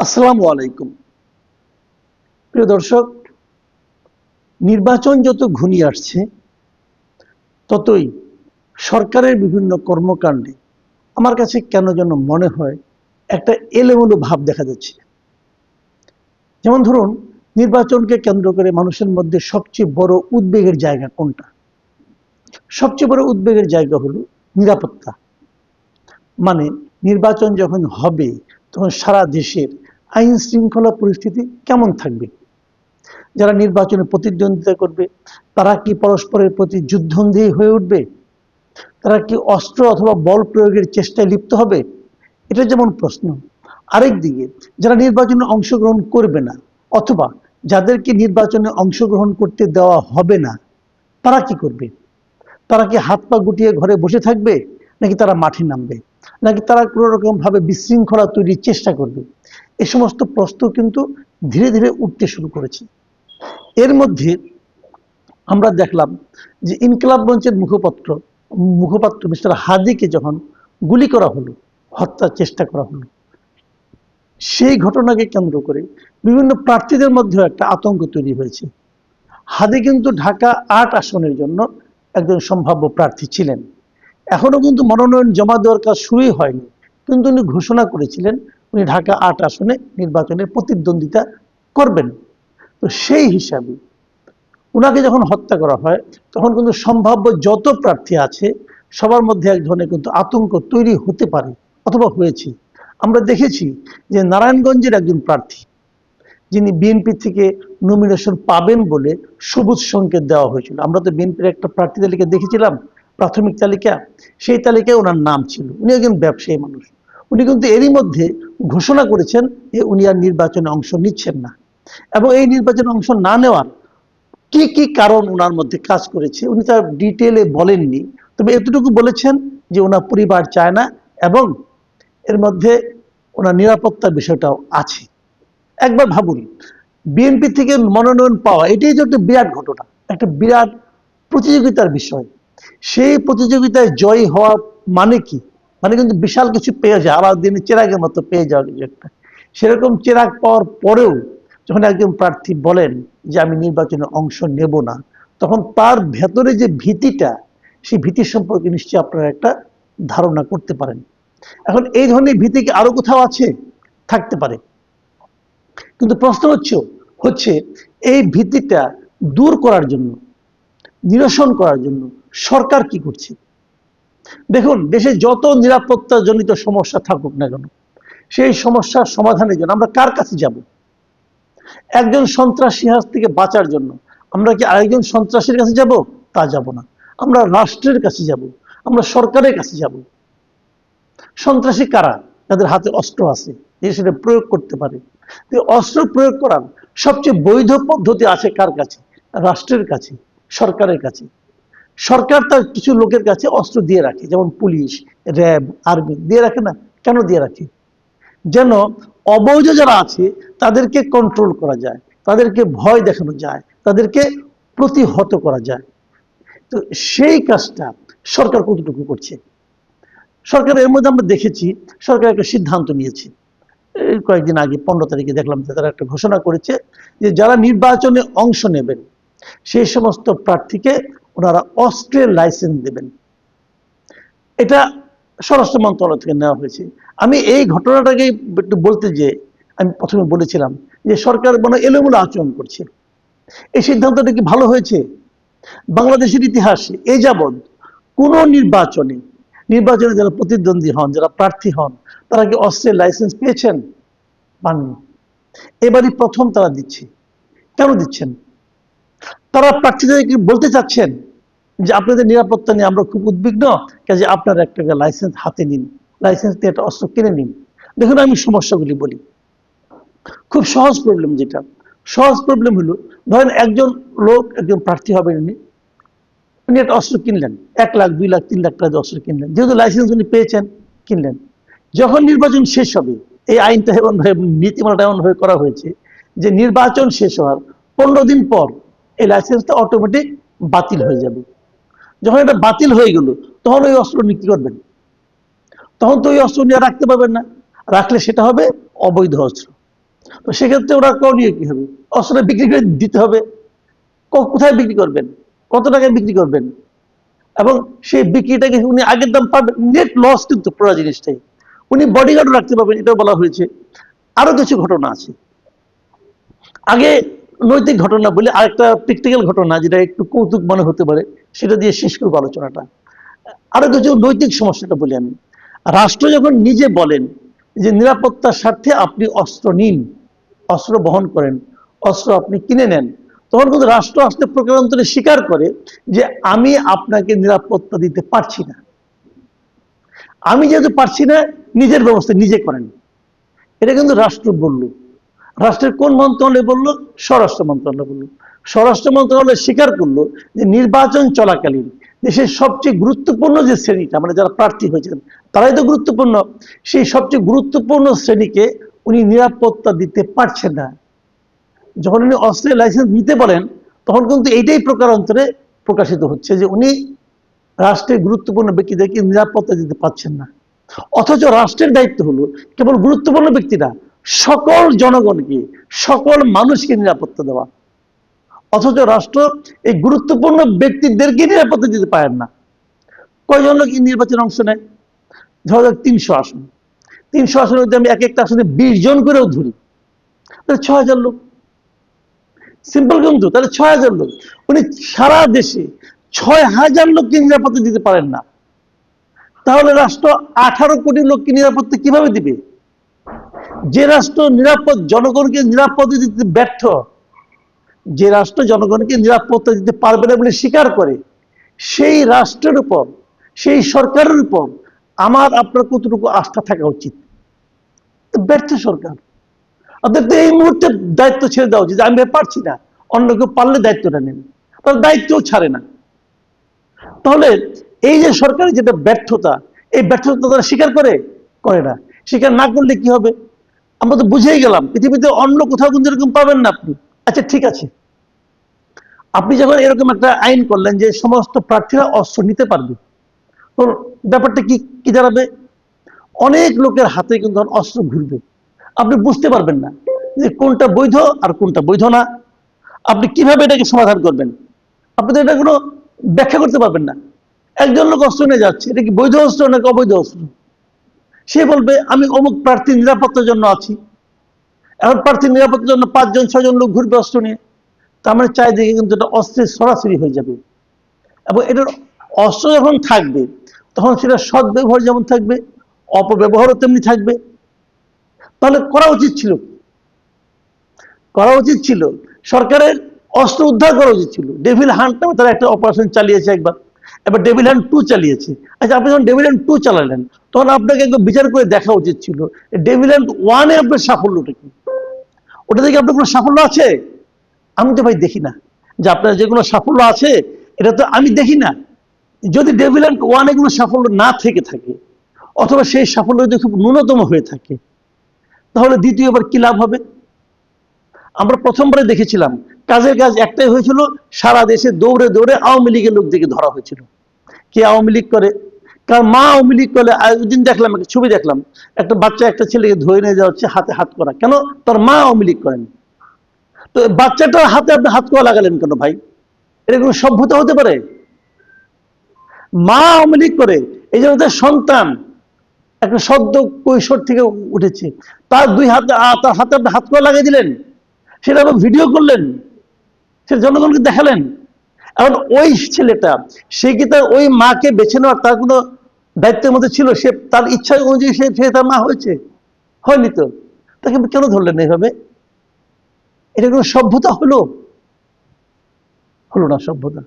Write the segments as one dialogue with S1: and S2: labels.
S1: আসসালামু আলাইকুম। প্রিয় দর্শক, নির্বাচন যত ঘনিয়ে আসছে, ততই সরকারের বিভিন্ন কর্মকাণ্ডে আমার কাছে কেন যেন মনে হয় একটা এলোমেলো ভাব দেখা যাচ্ছে। যেমন ধরুন, নির্বাচনকে কেন্দ্র করে মানুষের মধ্যে সবচেয়ে বড় উদ্বেগের জায়গা কোনটা? সবচেয়ে বড় উদ্বেগের জায়গা হলো নিরাপত্তা। মানে নির্বাচন যখন হবে, তখন সারা দেশের আইন শৃঙ্খলা পরিস্থিতি কেমন থাকবে? যারা নির্বাচনে প্রতিদ্বন্দ্বিতা করবে, তারা কি পরস্পরের প্রতি যুদ্ধন্ধী হয়ে উঠবে? তারা কি অস্ত্র অথবা বল প্রয়োগের চেষ্টায় লিপ্ত হবে? এটা যেমন প্রশ্ন। আরেক দিকে, যারা নির্বাচনে অংশগ্রহণ করবে না, অথবা যাদেরকে নির্বাচনে অংশগ্রহণ করতে দেওয়া হবে না, তারা কি করবে? তারা কি হাত পা গুটিয়ে ঘরে বসে থাকবে, নাকি তারা মাঠে নামবে? নাকি তারা কোনো রকম ভাবে বিশৃঙ্খলা তৈরির চেষ্টা করবে? এ সমস্ত প্রশ্ন কিন্তু ধীরে ধীরে উঠতে শুরু করেছে। এর মধ্যে আমরা দেখলাম যে ইনকলাব মঞ্চের মুখপাত্র মুখপাত্র মিস্টার হাদিকে যখন গুলি করা হলো, হত্যার চেষ্টা করা হলো, সেই ঘটনাকে কেন্দ্র করে বিভিন্ন প্রার্থীদের মধ্যেও একটা আতঙ্ক তৈরি হয়েছে। হাদি কিন্তু ঢাকা আট আসনের জন্য একজন সম্ভাব্য প্রার্থী ছিলেন। এখনও কিন্তু মনোনয়ন জমা দেওয়ার কাজ শুরুই হয়নি। কিন্তু উনি ঘোষণা করেছিলেন, উনি ঢাকা আট আসনে নির্বাচনে প্রতিদ্বন্দ্বিতা করবেন। তো সেই হিসাবে উনাকে যখন হত্যা করা হয়, তখন কিন্তু সম্ভাব্য যত প্রার্থী আছে, সবার মধ্যে এক ধরনের কিন্তু আতঙ্ক তৈরি হতে পারে অথবা হয়েছে। আমরা দেখেছি যে নারায়ণগঞ্জের একজন প্রার্থী, যিনি বিএনপি থেকে নমিনেশন পাবেন বলে সবুজ সংকেত দেওয়া হয়েছিল। আমরা তো বিএনপির একটা প্রার্থী তালিকা দেখেছিলাম প্রাথমিক তালিকা, সেই তালিকায় ওনার নাম ছিল। উনি একজন ব্যবসায়ী মানুষ। উনি কিন্তু এরই মধ্যে ঘোষণা করেছেন যে উনি আর নির্বাচনে অংশ নিচ্ছেন না। এবং এই নির্বাচনে অংশ না নেওয়ার কি কি কারণ ওনার মধ্যে কাজ করেছে, উনি তার ডিটেলে বলেননি। তবে এতটুকু বলেছেন যে ওনার পরিবার চায় না এবং এর মধ্যে ওনার নিরাপত্তার বিষয়টাও আছে। একবার ভাবুন, বিএনপি থেকে মনোনয়ন পাওয়া, এটাই যে একটা বিরাট ঘটনা, একটা বিরাট প্রতিযোগিতার বিষয়। সেই প্রতিযোগিতায় জয়ী হওয়া মানে কি? মানে কিন্তু বিশাল কিছু পেয়ে যায় আলাদিনের চেরাগের মতো পেয়ে যাওয়া কিছু একটা। সেরকম চেরাগ পাওয়ার পরেও যখন একজন প্রার্থী বলেন যে আমি নির্বাচনে অংশ নেব না, তখন তার ভেতরে যে ভীতিটা, সেই ভীতি সম্পর্কে নিশ্চয়ই আপনারা একটা ধারণা করতে পারেন। এখন এই ধরনের ভীতি কি আরও কোথাও আছে? থাকতে পারে। কিন্তু প্রশ্ন হচ্ছে হচ্ছে এই ভীতিটা দূর করার জন্য, নিরসন করার জন্য সরকার কি করছে? দেখুন, দেশে যত নিরাপত্তা জনিত সমস্যা থাকুক না কেন, সেই সমস্যার সমাধানের জন্য আমরা কার কাছে যাব? একজন সন্ত্রাসী হাত থেকে বাঁচার জন্য আমরা কি আরেকজন সন্ত্রাসীর কাছে যাব? তা যাব না। আমরা রাষ্ট্রের কাছে যাব, আমরা সরকারের কাছে যাব। সন্ত্রাসী কারা? যাদের হাতে অস্ত্র আছে, যে সেটা প্রয়োগ করতে পারে। অস্ত্র প্রয়োগ করার সবচেয়ে বৈধ পদ্ধতি আছে কার কাছে? রাষ্ট্রের কাছে, সরকারের কাছে। সরকার তার কিছু লোকের কাছে অস্ত্র দিয়ে রাখে, যেমন পুলিশ, র্যাব, আর্মি, দিয়ে রাখে না? কেন দিয়ে রাখে? যেন অবৈধ যারা আছে, তাদেরকে কন্ট্রোল করা যায়, তাদেরকে ভয় দেখানো যায়, তাদেরকে প্রতিহত করা যায়। তো সেই কাজটা সরকার কতটুকু করছে? সরকার এর মধ্যে আমরা দেখেছি, সরকার একটা সিদ্ধান্ত নিয়েছে। কয়েকদিন আগে, পনেরো তারিখে দেখলাম যে তারা একটা ঘোষণা করেছে যে যারা নির্বাচনে অংশ নেবেন, সেই সমস্ত প্রার্থীকে ওনারা অস্ত্রের লাইসেন্স দেবেন। এটা স্বরাষ্ট্র মন্ত্রণালয় থেকে নেওয়া হয়েছে। আমি এই ঘটনাটাকে একটু বলতে যে, আমি প্রথমে বলেছিলাম যে, সরকার মনে এলোমেলো আচরণ করছে। এই সিদ্ধান্তটা কি ভালো হয়েছে? বাংলাদেশের ইতিহাসে এ যাবৎ কোন নির্বাচনে নির্বাচনে যারা প্রতিদ্বন্দ্বী হন, যারা প্রার্থী হন, তারা কি অস্ত্রের লাইসেন্স পেয়েছেন? পাননি। এবারই প্রথম তারা দিচ্ছে। কেন দিচ্ছেন? তারা প্রার্থীদেরকে বলতে চাচ্ছেন যে আপনাদের নিরাপত্তা নিয়ে আমরা খুব উদ্বিগ্ন, কাজে আপনারা একটা লাইসেন্স হাতে নিন। লাইসেন্স দিয়ে একটা অস্ত্র কিনে নিন। দেখুন, আমি সমস্যাগুলি বলি। খুব সহজ প্রবলেম যেটা। সহজ প্রবলেম হলো, ধরেন একজন লোক, একজন প্রার্থী হবেন উনি। উনি একটা অস্ত্র কিনলেন। এক লাখ, দুই লাখ, তিন লাখ টাকা অস্ত্র কিনলেন। যেহেতু লাইসেন্স উনি পেয়েছেন, কিনলেন। যখন নির্বাচন শেষ হবে, এই আইনটা এমনভাবে নীতিমালাটা এমনভাবে করা হয়েছে যে নির্বাচন শেষ হওয়ার পনেরো দিন পর এই লাইসেন্সটা অটোমেটিক বাতিল হয়ে যাবে। যখন এটা বাতিল হয়ে গেল, তখন ওই অস্ত্র নিয়ে করবেন? তখন তো ওই অস্ত্র নিয়ে রাখতে পারবেন না। রাখলে সেটা হবে অবৈধ অস্ত্র। তো সেক্ষেত্রে ওরা করণীয় কি হবে? অস্ত্র বিক্রি করে দিতে হবে। কোথায় বিক্রি করবেন? কত টাকায় বিক্রি করবেন? এবং সেই বিক্রিটাকে উনি আগের দাম পাবেন নেট লস কিন্তু পুরো জিনিসটাই। উনি বডিগার্ড রাখতে পারবেন, এটাও বলা হয়েছে। আরও কিছু ঘটনা আছে। আগে নৈতিক ঘটনা বলে আরেকটা প্র্যাকটিক্যাল ঘটনা, যেটা একটু কৌতুক মনে হতে পারে। সেটা দিয়ে শেষ করব আলোচনাটা। আরও কিছু নৈতিক সমস্যাটা বলি আমি। রাষ্ট্র যখন নিজে বলেন যে নিরাপত্তার স্বার্থে আপনি অস্ত্র নিন, অস্ত্র বহন করেন, অস্ত্র আপনি কিনে নেন, তখন কিন্তু রাষ্ট্র আসলে প্রকারান্তরে স্বীকার করে যে আমি আপনাকে নিরাপত্তা দিতে পারছি না। আমি যেহেতু পারছি না, নিজের ব্যবস্থা নিজে করেন। এটা কিন্তু রাষ্ট্র বলল। রাষ্ট্রের কোন মন্ত্রণালয় বলল? স্বরাষ্ট্র মন্ত্রণালয় বলল। স্বরাষ্ট্র মন্ত্রণালয় স্বীকার করল যে নির্বাচন চলাকালীন দেশের সবচেয়ে গুরুত্বপূর্ণ যে শ্রেণীটা মানে যারা প্রার্থী হয়েছেন তারাই তো গুরুত্বপূর্ণ। সেই সবচেয়ে গুরুত্বপূর্ণ শ্রেণীকে উনি নিরাপত্তা দিতে পারছেন না। যখন উনি অস্ত্রের লাইসেন্স নিতে বলেন, তখন কিন্তু এইটাই প্রকারান্তরে প্রকাশিত হচ্ছে যে উনি রাষ্ট্রের গুরুত্বপূর্ণ ব্যক্তিদেরকে নিরাপত্তা দিতে পারছেন না। অথচ রাষ্ট্রের দায়িত্ব হলো কেবল গুরুত্বপূর্ণ ব্যক্তিরা সকল জনগণকে, সকল মানুষকে নিরাপত্তা দেওয়া। অথচ রাষ্ট্র এই গুরুত্বপূর্ণ ব্যক্তিদেরকে নিরাপত্তা দিতে পারেন না। কয়জন লোক এই নির্বাচনে অংশ নেয়? ধরা যাক তিনশো আসন। তিনশো আসনের মধ্যে আমি এক একটা আসনে বিশ জন করেও ধরি। তাহলে ছ হাজার লোক। সিম্পল কিন্তু, তাহলে ছয় হাজার লোক। উনি সারা দেশে ছয় হাজার লোককে নিরাপত্তা দিতে পারেন না। তাহলে রাষ্ট্র আঠারো কোটি লোককে নিরাপত্তা কীভাবে দিবে? যে রাষ্ট্র নিরাপদ, জনগণকে নিরাপত্তা দিতে ব্যর্থ যে রাষ্ট্র জনগণকে নিরাপত্তা দিতে পারবে না বলে স্বীকার করে, সেই রাষ্ট্রের উপর, সেই সরকারের উপর আমার আপনার কতটুকু আস্থা থাকা উচিত? ব্যর্থ সরকার। অর্থাৎ এই মুহূর্তে দায়িত্ব ছেড়ে দেওয়া উচিত আমি পারছি না, অন্য কেউ পারলে দায়িত্বটা নেন তাহলে দায়িত্বও ছাড়ে না। তাহলে এই যে সরকারের যেটা ব্যর্থতা, এই ব্যর্থতা তারা স্বীকার করে? করে না। স্বীকার না করলে কি হবে? আমরা তো বুঝেই গেলাম, পৃথিবীতে অন্য কোথাও কিন্তু এরকম পাবেন না আপনি। আচ্ছা ঠিক আছে। আপনি যখন এরকম একটা আইন করলেন যে সমস্ত প্রার্থীরা অস্ত্র নিতে পারবে, তো ব্যাপারটা কি কি দাঁড়াবে? অনেক লোকের হাতে কিন্তু অস্ত্র ঘুরবে। আপনি বুঝতে পারবেন না যে কোনটা বৈধ আর কোনটা বৈধ না। আপনি কীভাবে এটাকে সমাধান করবেন? আপনি তো এটা কোনো ব্যাখ্যা করতে পারবেন না। একজন লোক অস্ত্র নিয়ে যাচ্ছে, এটা কি বৈধ অস্ত্র নাকি অবৈধ অস্ত্র? সে বলবে, আমি অমুক প্রার্থী নিরাপত্তার জন্য আছি। এখন প্রার্থী নিরাপত্তার জন্য পাঁচজন ছজন লোক ঘুরবে অস্ত্র নিয়ে। তার মানে চারিদিকে কিন্তু এটা অস্ত্রের সরাসরি হয়ে যাবে। এবং এটার অস্ত্র যখন থাকবে, তখন সেটা সদ্ব্যবহার যেমন থাকবে, অপব্যবহারও তেমনি থাকবে। তাহলে করা উচিত ছিল করা উচিত ছিল, সরকারের অস্ত্র উদ্ধার করা উচিত ছিল। ডেভিল হান্ট নামে তারা একটা অপারেশন চালিয়েছে একবার। এবার ডেভিল হ্যান্ড টু চালিয়েছে। আচ্ছা আপনি যখন ডেভিল হ্যান্ড টু চালালেন, তখন আপনাকে একদম বিচার করে দেখা উচিত ছিল। ডেভিল হ্যান্ড ওয়ানে আপনার সাফল্যটা কি? ওটা থেকে আপনার কোনো সাফল্য আছে? আমি তো ভাই দেখি না। যে আপনার যে কোনো সাফল্য আছে, এটা তো আমি দেখি না। যদি ডেভিল হ্যান্ড ওয়ানে কোনো সাফল্য না থেকে থাকে, অথবা সেই সাফল্য যদি খুব ন্যূনতম হয়ে থাকে, তাহলে দ্বিতীয়বার কি লাভ হবে? আমরা প্রথমবারে দেখেছিলাম, কাজের কাজ একটাই হয়েছিল, সারা দেশে দৌড়ে দৌড়ে আওয়ামী লীগের লোকদেরকে ধরা হয়েছিল। কে আওয়ামী লীগ করে? কারণ মা আওয়ামী লীগ করলে দিন দেখলাম একটা ছবি দেখলাম, একটা বাচ্চা একটা ছেলেকে ধরে নিয়ে যাওয়া হচ্ছে হাতে হাত করা। কেন? তার মা লীগ করেন। তো বাচ্চাটার হাতে আপনি হাত করা লাগালেন কেন ভাই? এটা কোনো সভ্যতা হতে পারে? মা লীগ করে, এই জন্য সন্তান, একটা সদ্য কৈশোর থেকে উঠেছে, তার দুই হাতে তার হাতে আপনি হাত করা লাগিয়ে দিলেন, সেটা আবার ভিডিও করলেন সেটা জনগণকে দেখালেন। এখন ওই ছেলেটা, সে কি তার ওই মাকে বেছে নেওয়ার তার কোনো দায়িত্বের মধ্যে ছিল, সে তার ইচ্ছা অনুযায়ী সে তার মা হয়েছে। হয়নি তো। তাকে কেন ধরলেন এইভাবে? এটা কোনো সভ্যতা হলো? হলো না সভ্যতা।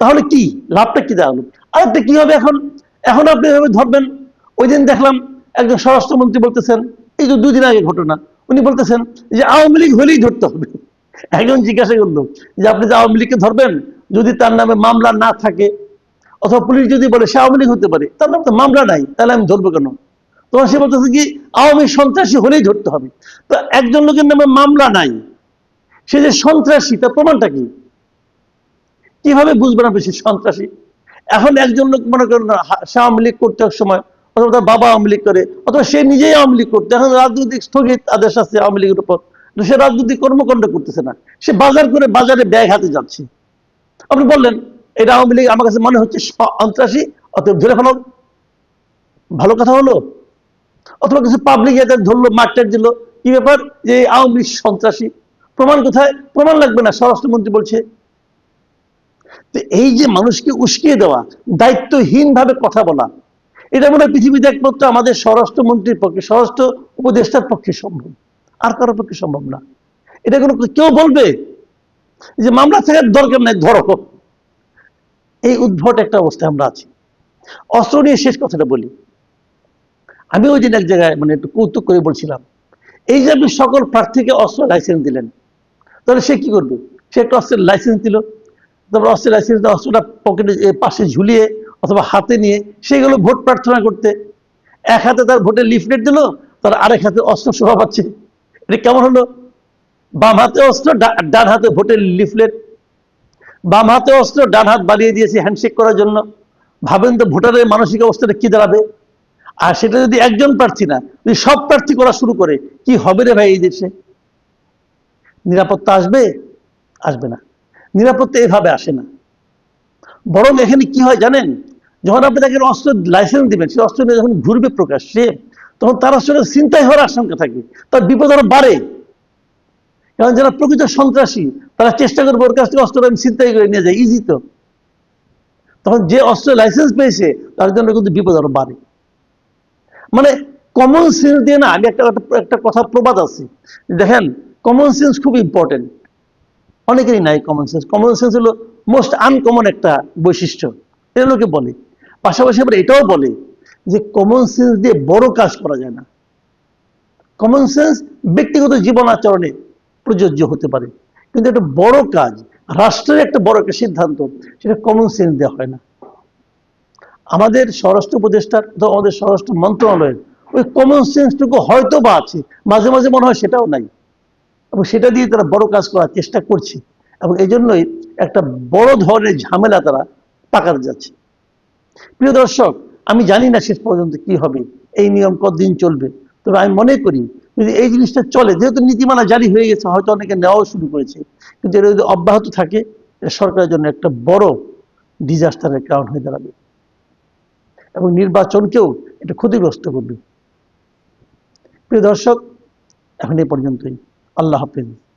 S1: তাহলে কি? লাভটা কি দাঁড়াল? আরেকটা কি হবে এখন? এখন আপনি এভাবে ধরবেন, ওই দিন দেখলাম একজন স্বরাষ্ট্রমন্ত্রী বলতেছেন, এই যে দুদিন আগে ঘটনা, উনি বলতেছেন যে আওয়ামী লীগ হলেই ধরতে হবে। একজন জিজ্ঞাসা করল যে আপনি যে আওয়ামী লীগকে ধরবেন, যদি তার নামে মামলা না থাকে অথবা পুলিশ যদি বলে সে আওয়ামী লীগ হতে পারে নামে তো মামলা নাই, তাহলে আমি ধরবো কেন? তখন সে বলতেছে কি, আওয়ামী সন্ত্রাসী হলেই ধরতে হবে। তো একজন লোকের নামে মামলা নাই, সে যে সন্ত্রাসী, তার প্রমাণটা কি? কীভাবে বুঝবেন আপনি সে সন্ত্রাসী? এখন একজন লোক মনে করেন সে আওয়ামী লীগ করতে সময়, অথবা তার বাবা আওয়ামী লীগ করে, অথবা সে নিজেই আওয়ামী লীগ করতো, এখন রাজনৈতিক স্থগিত আদেশ আছে আওয়ামী লীগের উপর সে রাজনৈতিক কর্মকাণ্ড করতেছে না। সে বাজার করে বাজারে ব্যাগ হাতে যাচ্ছে। আপনি বললেন এটা আওয়ামী লীগ আমার কাছে মনে হচ্ছে সন্ত্রাসী, অতএব ধরে ফেলো। ভালো কথা হলো? অথবা কিছু পাবলিক এদের ধরলো মারটার দিল, কি ব্যাপার? যে আওয়ামী লীগ সন্ত্রাসী। প্রমাণ কোথায়? প্রমাণ লাগবে না, স্বরাষ্ট্রমন্ত্রী বলছে। তো এই যে মানুষকে উস্কিয়ে দেওয়া দায়িত্বহীন ভাবে কথা বলা, এটা মনে হয় পৃথিবীতে একমাত্র আমাদের স্বরাষ্ট্রমন্ত্রীর পক্ষে, স্বরাষ্ট্র উপদেষ্টার পক্ষে সম্ভব। আর কারোর পক্ষে সম্ভব না। এটা কোনো কেউ বলবে যে মামলা থাকার দরকার নাই, ধরো। এই উদ্ভট একটা অবস্থায় আমরা আছি। অস্ত্র নিয়ে শেষ কথাটা বলি। আমি ওই দিন এক জায়গায় মানে একটু কৌতুক করে বলছিলাম, এই যে আপনি সকল প্রার্থীকে অস্ত্র লাইসেন্স দিলেন, তাহলে সে কি করবে? সে একটা অস্ত্রের লাইসেন্স দিল, তারপর অস্ত্রের লাইসেন্স অস্ত্রটা পকেটে পাশে ঝুলিয়ে অথবা হাতে নিয়ে সেগুলো ভোট প্রার্থনা করতে। এক হাতে তার ভোটের লিফলেট দিল, তার আরেক হাতে অস্ত্র শোভা পাচ্ছে। এটা কেমন হলো? বাম হাতে অস্ত্র ডান হাতে ভোটের লিফলেট বাম হাতে অস্ত্র, ডান হাত বাড়িয়ে দিয়েছে হ্যান্ডশেক করার জন্য। ভাবেন তো ভোটারের মানসিক অবস্থাটা কি দাঁড়াবে? আর সেটা যদি একজন প্রার্থী না, যদি সব প্রার্থী করা শুরু করে, কি হবে রে ভাই এই দেশে? নিরাপত্তা আসবে? আসবে না। নিরাপত্তা এভাবে আসে না। বরং এখানে কি হয় জানেন? যখন আপনি তাকে অস্ত্র লাইসেন্স দিবেন, সে অস্ত্র নিয়ে যখন ঘুরবে প্রকাশ্যে, তখন তার আসলে চিন্তায় হওয়ার আশঙ্কা থাকে, তার বিপদ আরও বাড়ে। কারণ যারা প্রকৃত সন্ত্রাসী, তারা চেষ্টা করবে ওর কাছ থেকে অস্ত্র আমি চিন্তাই করে নিয়ে যায় ইজি তো। তখন যে অস্ত্র লাইসেন্স পেয়েছে, তার জন্য কিন্তু বিপদ আরও বাড়ে। মানে কমন সেন্স দিয়ে না আগে একটা একটা কথা প্রবাদ আছে। দেখেন কমন সেন্স খুব ইম্পর্টেন্ট অনেকেরই নাই কমন সেন্স কমন সেন্স হলো মোস্ট আনকমন একটা বৈশিষ্ট্য। এটা লোকে বলে। পাশাপাশি আবার এটাও বলে যে কমন সেন্স দিয়ে বড় কাজ করা যায় না। কমন সেন্স ব্যক্তিগত জীবন আচরণে প্রযোজ্য হতে পারে। কিন্তু একটা বড় কাজ, রাষ্ট্রের একটা বড় একটা সিদ্ধান্ত, সেটা কমন সেন্স দেওয়া হয় না। আমাদের স্বরাষ্ট্র উপদেষ্টার অথবা আমাদের স্বরাষ্ট্র মন্ত্রণালয়ের ওই কমন সেন্সটুকু হয়তো বা আছে, মাঝে মাঝে মনে হয় সেটাও নাই। এবং সেটা দিয়ে তারা বড় কাজ করার চেষ্টা করছে। এবং এই জন্যই একটা বড় ধরনের ঝামেলা তারা পাকাতে যাচ্ছে। প্রিয় দর্শক, আমি জানি না শেষ পর্যন্ত কি হবে। এই নিয়ম কতদিন চলবে? তবে আমি মনে করি যদি এই জিনিসটা চলে। যেহেতু নীতিমালা জারি হয়ে গেছে, হয়তো অনেকে নেওয়াও শুরু করেছে। কিন্তু এটা যদি অব্যাহত থাকে সরকারের জন্য একটা বড় ডিজাস্টারের কারণ হয়ে দাঁড়াবে। এবং নির্বাচনকেও এটা ক্ষতিগ্রস্ত করবে। প্রিয় দর্শক, এখন এই পর্যন্তই। আল্লাহ হাফিজ।